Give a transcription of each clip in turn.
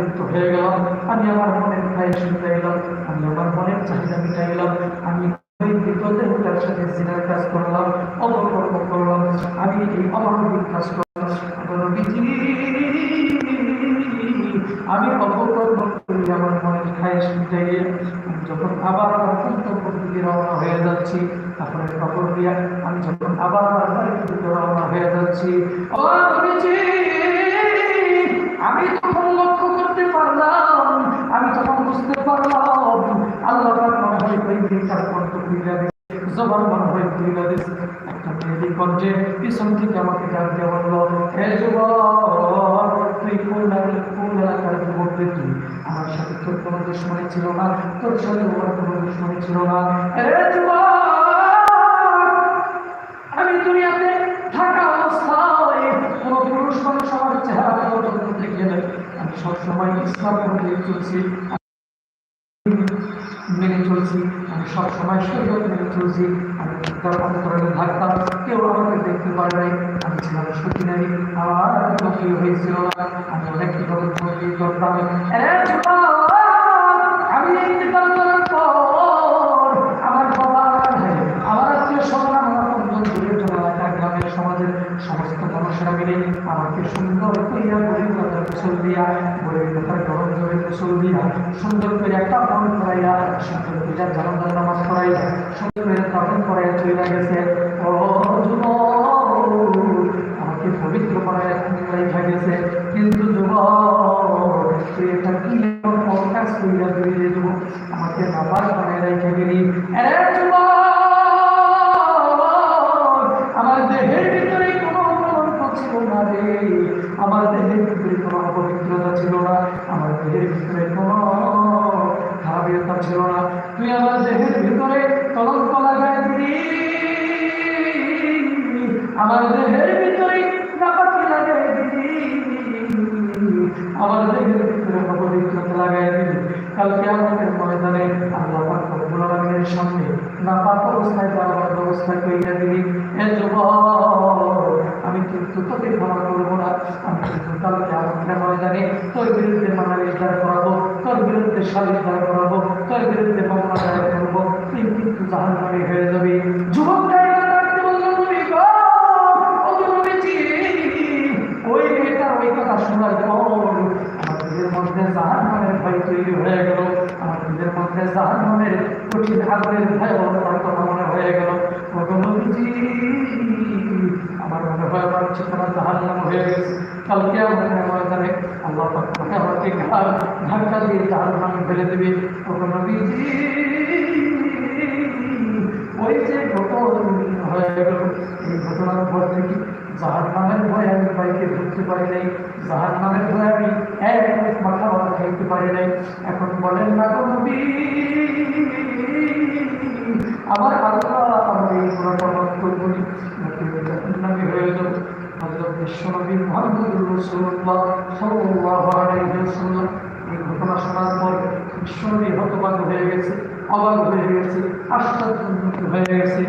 লিপ্ত হয়ে গেলাম। আমি আমার মনের খায় শুনতে গেলাম, আমি আমার মনের চাহিদা মিটাই গেলাম। আমি সাথে জিনার কাজ করলাম করলাম, আমি এই অমানবিক কাজ করলাম। আমি করি, আমার মনের খায় শুনতে গিয়ে। যখন আবার আমার গন্তব্যের রওনা হয়ে যাচ্ছি আপনার খবর দিয়া আমি যখন আবার বাড়ির দিকে রওনা হয়ে যাচ্ছি আমি তখন বুঝতে পারলাম। আল্লাহ একটা কণ্ঠে পিছন থেকে আমাকে ডাক দিয়ে বলল, হে যুবক, তুই কোন কোন এলাকার আমার সাথে তোর কোনো দুশ্মনী ছিল না, তোর সাথে কোনো দুশ্মনী ছিল না। হে আমি দুনিয়াতে থাকা অবস্থায় কোন পুরুষ মানুষ আমার চেহারা আমি সবসময় ইসলাম মেনে চলছি। সবসময় মেনে চলছি। আমি তার অন্তরে থাকতাম। কেউ আমাকে দেখতে পারে নাই। আমি ছিলাম সত্যি নাই। আমার কি হয়েছিল। না আমি অনেক করতাম আমি আমার আমার সমাজের সমস্ত মানুষেরা মিলে আমাকে সুন্দর করিয়া গরিব কুশল দিয়া গরিব কথার গরম জোরে কুশল দিয়া সুন্দর করে একটা মন করাইয়া, সুন্দর করে জানাজার নামাজ করাইয়া সুন্দর করে তখন করাইয়া চলে গেছে। সামনে। নাপাক অবস্থায় যাওয়ার ব্যবস্থা করিয়া দিলি আমি কিন্তু তোকে ক্ষমা করব না, আমি কিন্তু কালকে আমাদের ময়দানে তোর বিরুদ্ধে মানালিশ দাঁড় করাবো, তোর বিরুদ্ধে সালিশ করাবো, তোর বিরুদ্ধে মামলা দাঁড় করব, তুই কিন্তু জাহান হয়ে যাবি। যুবক ওই মেয়েটার ওই কথা শোনার পর আমার দিলের মধ্যে জাহান নামের ভয় তৈরি হয়ে গেল দিলের মধ্যে জাহান নামের কঠিন আগুনের ভয় তার কথা মনে হয়ে গেল। আমার মনে হয় আমার ঠিকানা জাহান নাম হয়ে গেছে। কালকে আমাদের ময়দানে আল্লাহ আমাকে ঘাট ধাক্কা দিয়ে জাহান নামে ফেলে দেবে। নবীজি, ওই যে ঘটনা হয়ে গেল, এই ঘটনার পর থেকে জাহার নামের ভয়ে আমি বাইকে ঢুকতে পারি নাই জাহার নামের ভয়ে আমি এক মাথা মাথা খাইতে পারি নাই। এখন বলেন না গো নবী, আমার আল্লাহ আমার এই সাল্লাল্লাহু আলাইহি ওয়াসাল্লাম। এই ঘটনা শোনার পর হতবাক হয়ে গেছে হয়ে গেছে, আশ্চর্য হয়ে গেছে।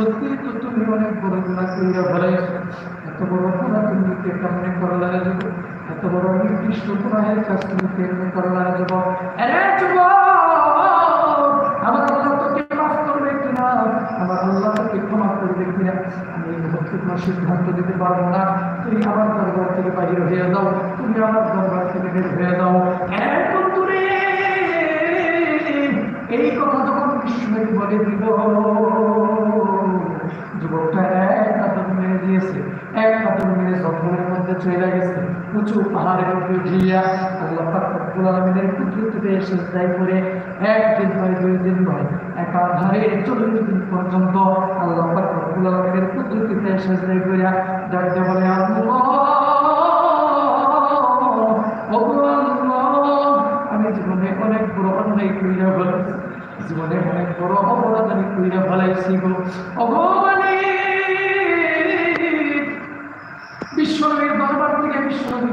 সত্যি তো তুমি অনেক বড় গুণা করিয়া ফেলাইছো এত বড় গুণা তুমি কেমনে করলা যাব এত বড় নির্দিষ্ট গুণাহের কাজ তুমি কেমনে করলা যাব আমার আল্লাহ মাফ করবে কিনা আমার আল্লাহ ক্ষমা করবে কিনা আমি এই মুহূর্তে সিদ্ধান্ত দিতে পারব না। তুই আমার দরবার থেকে বাহির হয়ে যাও। তুমি আমার দরবার থেকে বের হয়ে দূরে এই কথা যখন বিষ্ণু বলে দিল যুবকটা এক কাতর মেরে দিয়েছে এক কাতর মেরে জঙ্গলের মধ্যে চলে গেছে উঁচু পাহাড়ের উপরে গিয়া আল্লাহ রব্বুল আলামিনের কুদরতিতে যাই করে একদিন নয় দুই দিন নয়, একাধারে চল্লিশ দিন পর্যন্ত আল্লাহ রব্বুল আলামিনের কুদরতিতে এসে যাই করে ডাকতে বলে আমি জীবনে অনেক বড় অন্যায় করিয়া ফেলেছি জীবনে অনেক বড় অপরাধ আমি করিয়া ফেলাইছি গো অভবানী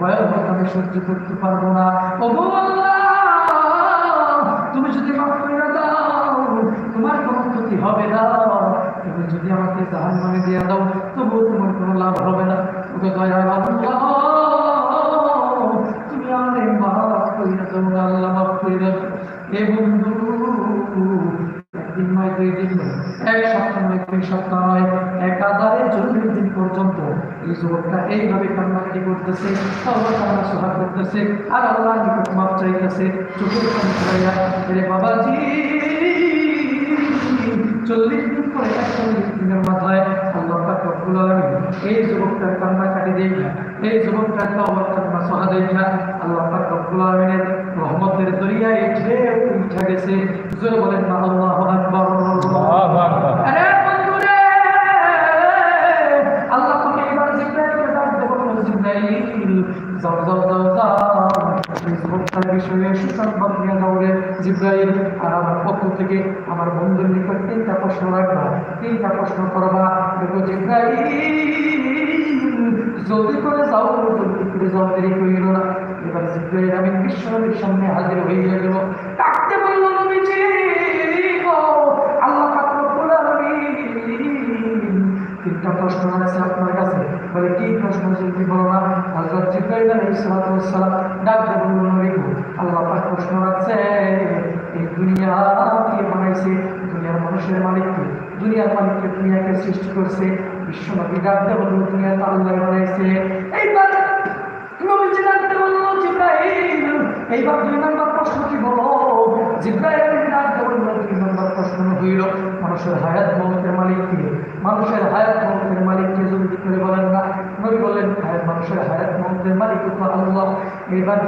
ভয়াবহতা আমি সহ্য করতে পারব না। ও তুমি যদি মাফ করে দাও, তোমার কোনো ক্ষতি হবে না। তুমি যদি আমাকে জাহান নামে দিয়ে দাও, তবুও তোমার কোনো লাভ হবে না। ওকে দয়া তুমি আমাদের মাফ করে দাও না, আল্লাহ মাফ করে দাও। এ বন্ধু, একদিন নয়, দুই দিন এক সপ্তাহ নয় দুই সপ্তাহ নয় একাধারে চল্লিশ দিন পর্যন্ত এই যুবকটা এইভাবে কান্নাকাটি করতেছে আল্লাহ কান্না সোহা করতেছে, আর আল্লাহ নিকট মাপ চাইতেছে, চোখের রে বাবাজি, চল্লিশ দিন পরে একচল্লিশ দিনের মাথায় আল্লাহ রব্বুল আলামিন এই যুবকটার কান্নাকাটি দেখা এই যুবকটার তওবা কান্না সোহা দেখা আল্লাহ পাক রব্বুল রহমতের দরিয়ায় ঢেউ উঠে গেছে, জোরে বলেন না আল্লাহু আকবার। জিব্রাইল আমার পক্ষ থেকে আমার বন্ধুর নিকট তিনটা প্রশ্ন রাখবা। তিনটা প্রশ্ন করবা, দেখো জিব্রাইল, জলদি করে যাও, জলদি করে যাও, দেরি করিল না। এবার জিব্রাইল, আমি বিশ্বনবীর সামনে হাজির হয়ে গেল ডাকতে বলল, নবীজি আল্লাহ পাক রব্বুল আলামিন, তিনটা প্রশ্ন আছে আপনার কাছে। কি প্রশ্ন না ডাক আল্লাহ প্রশ্ন বানাইছে? দুনিয়ার মানুষের দুনিয়ার দুনিয়াকে সৃষ্টি ডাক বানাইছে। প্রশ্ন কি প্রশ্ন মানুষের হায়াত মালিক মানুষের হায়াত মালিক কে জলদি করে বলেন না নবী বলেন হায়াত মানুষের হায়াত মৌতের মালিক আল্লাহ। এবার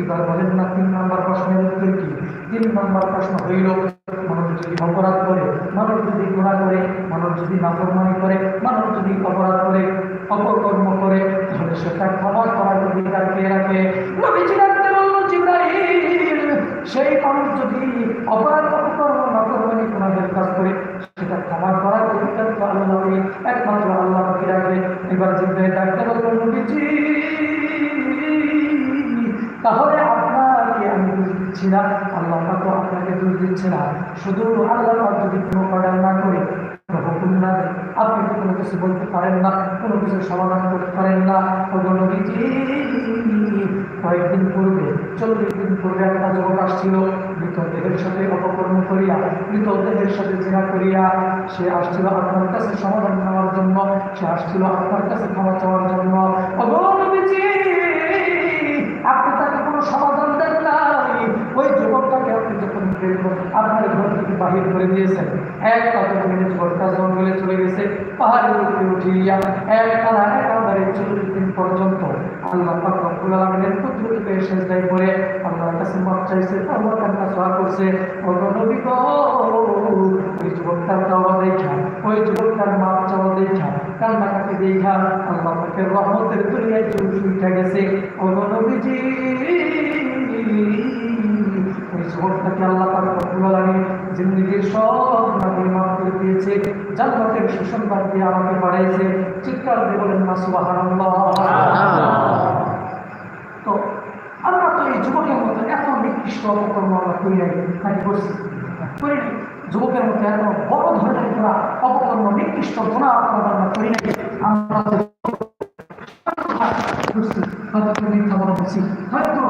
এবার বলেন না, তিন নম্বর প্রশ্নের উত্তর কি? তিন নম্বর প্রশ্ন হইল, মানুষ যদি অপরাধ করে, মানুষ যদি গুণা করে, মানুষ যদি নাফরমানি করে, মানুষ যদি অপরাধ করে, অপকর্ম করে, তাহলে সেটা ক্ষমা করার অধিকার কে রাখে? সেই মানুষ যদি অপরাধ আপনাকে দোষ দিচ্ছে না শুধু আল্লাহ যদি কোনো অর্ডার না করে হুকুম না আপনি তো কোনো কিছু বলতে পারেন না? কোনো কিছু সমাধান করতে পারেন না? কয়েকদিন পূর্বে, চল্লিশ দিন পূর্বে একটা যুবক আসছিল, মৃতদেহের সাথে অপকর্ম করিয়া, মৃতদেহের সাথে করিয়া সে আসছিল আপনার কাছে সমাধান নেওয়ার জন্য, সে আসছিল আপনার কাছে ক্ষমা চাওয়ার জন্য। আপনি তাকে কোনো সমাধান দেন নাই ওই যুবকটাকে আপনি যখন বের করে আপনার ঘর থেকে বাহির করে দিয়েছেন। এক কথা মিলে ঝড়টা জঙ্গলে চলে গেছে, পাহাড়ের উপরে উঠিয়া এক টানা একেবারে চল্লিশ দিন পর্যন্ত আল্লাহ পাক রব্বুল সব করে দিয়েছে, জান্নাতের সুসংবাদ দিয়ে আমাকে বাড়াইছে। চিৎকার দিয়ে না সুবহানাল্লাহ তো আমরা তো এই যুবকের মতো এত নিকৃষ্ট অপকর্ম আমরা করি নাই যুবকের মধ্যে এত বড় ধরনের গুণা অপকর্ম নিকৃষ্ট গুণা অপরাধ আমরা করি নাই আমরা হয়তো